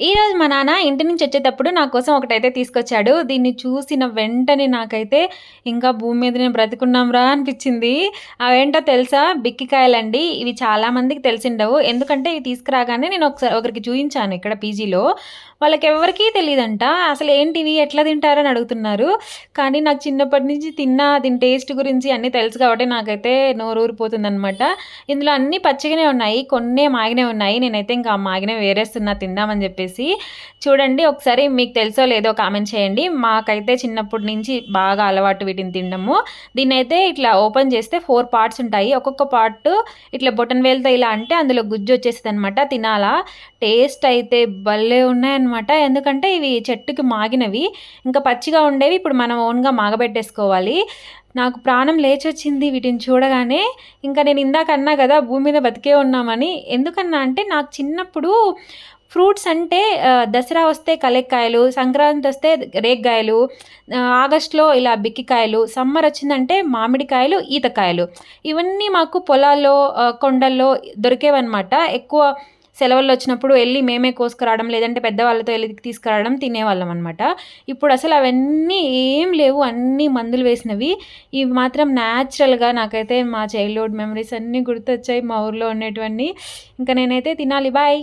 ఈరోజు మా నాన్న ఇంటి నుంచి వచ్చేటప్పుడు నా కోసం ఒకటైతే తీసుకొచ్చాడు. దీన్ని చూసిన వెంటనే నాకైతే ఇంకా భూమి మీద నేను బ్రతికున్నాంరా అనిపించింది. అవేంటో తెలుసా? బిక్కికాయలండి. ఇవి చాలామందికి తెలిసిండవు. ఎందుకంటే ఇవి తీసుకురాగానే నేను ఒకసారి ఒకరికి చూపించాను ఇక్కడ పీజీలో. వాళ్ళకి ఎవరికీ తెలియదంట అసలు ఏంటివి? ఎట్లా తింటారని అడుగుతున్నారు. కానీ నాకు చిన్నప్పటి నుంచి తిన్నా దీని టేస్ట్ గురించి అన్నీ తెలుసు కాబట్టి నాకైతే నోరు ఊరిపోతుంది ఇందులో అన్నీ పచ్చిగానే ఉన్నాయి. కొన్నే మాగినే ఉన్నాయి. నేనైతే ఇంకా మాగినే వేరేస్తున్నా తిందామని చెప్పేసి చూడండి ఒకసారి మీకు తెలుసో లేదో కామెంట్ చేయండి. మాకైతే చిన్నప్పటి నుంచి బాగా అలవాటు వీటిని తినడము. దీన్ని అయితే ఇట్లా ఓపెన్ చేస్తే ఫోర్ పార్ట్స్ ఉంటాయి. ఒక్కొక్క పార్ట్ ఇట్లా బొటన్ వేలుతో ఇలా అంటే అందులో గుజ్జు వచ్చేసింది అనమాట తినాలా? టేస్ట్ అయితే భలే ఉన్నాయన్నమాట. ఎందుకంటే ఇవి చెట్టుకి మాగినవి. ఇంకా పచ్చిగా ఉండేవి ఇప్పుడు మనం ఓన్గా మాగబెట్టేసుకోవాలి. నాకు ప్రాణం లేచొచ్చింది వీటిని చూడగానే. ఇంకా నేను ఇందాక అన్నా కదా భూమి మీద బతికే ఉన్నామని. ఎందుకన్నా అంటే నాకు చిన్నప్పుడు ఫ్రూట్స్ అంటే దసరా వస్తే కలెక్కాయలు సంక్రాంతి వస్తే రేగ్గాయలు ఆగస్ట్లో ఇలా బిక్కికాయలు సమ్మర్ వచ్చిందంటే మామిడికాయలు ఈతకాయలు. ఇవన్నీ మాకు పొలాల్లో కొండల్లో దొరికేవన్నమాట. ఎక్కువ సెలవుల్లో వచ్చినప్పుడు వెళ్ళి మేమే కోసుకురావడం లేదంటే పెద్దవాళ్ళతో వెళ్ళి తీసుకురావడం తినేవాళ్ళం అనమాట ఇప్పుడు అసలు అవన్నీ ఏం లేవు అన్నీ మందులు వేసినవి. ఇవి మాత్రం న్యాచురల్గా నాకైతే మా చైల్డ్హుడ్ మెమరీస్ అన్నీ గుర్తొచ్చాయి మా ఊర్లో ఉండేటివన్నీ. ఇంకా నేనైతే తినాలి బాయ్!